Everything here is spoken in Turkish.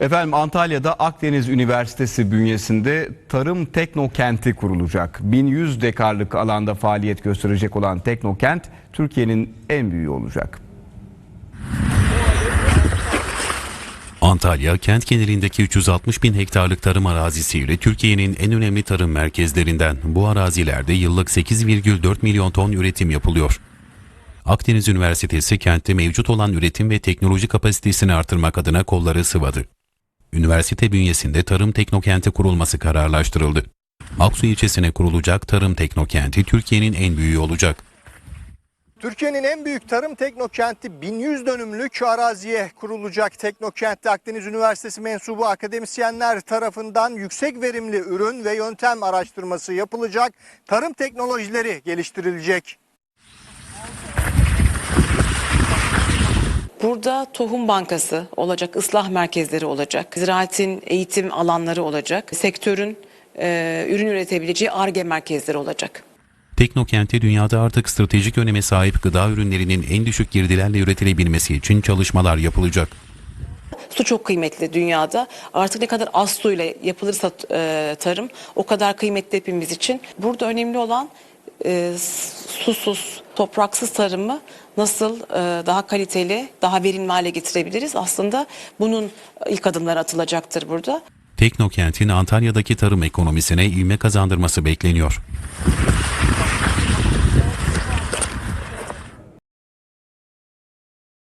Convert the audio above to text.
Efendim Antalya'da Akdeniz Üniversitesi bünyesinde Tarım Teknokenti kurulacak. 1100 dekarlık alanda faaliyet gösterecek olan Teknokent Türkiye'nin en büyüğü olacak. Antalya, kent genelindeki 360 bin hektarlık tarım arazisiyle Türkiye'nin en önemli tarım merkezlerinden. Bu arazilerde yıllık 8,4 milyon ton üretim yapılıyor. Akdeniz Üniversitesi kentte mevcut olan üretim ve teknoloji kapasitesini artırmak adına kolları sıvadı. Üniversite bünyesinde tarım teknokenti kurulması kararlaştırıldı. Aksu ilçesine kurulacak tarım teknokenti Türkiye'nin en büyüğü olacak. Türkiye'nin en büyük tarım teknokenti 1100 dönümlük araziye kurulacak teknokentte Akdeniz Üniversitesi mensubu akademisyenler tarafından yüksek verimli ürün ve yöntem araştırması yapılacak. Tarım teknolojileri geliştirilecek. Burada tohum bankası olacak, ıslah merkezleri olacak, ziraatin eğitim alanları olacak, sektörün e, ürün üretebileceği ARGE merkezleri olacak. Teknokent'te dünyada artık stratejik öneme sahip gıda ürünlerinin en düşük girdilerle üretilebilmesi için çalışmalar yapılacak. Su çok kıymetli dünyada. Artık ne kadar az suyla yapılırsa e, tarım o kadar kıymetli hepimiz için. Burada önemli olan e, susuz, topraksız tarımı nasıl e, daha kaliteli, daha verimli hale getirebiliriz? Aslında bunun ilk adımları atılacaktır burada. Teknokent'in Antalya'daki tarım ekonomisine ivme kazandırması bekleniyor.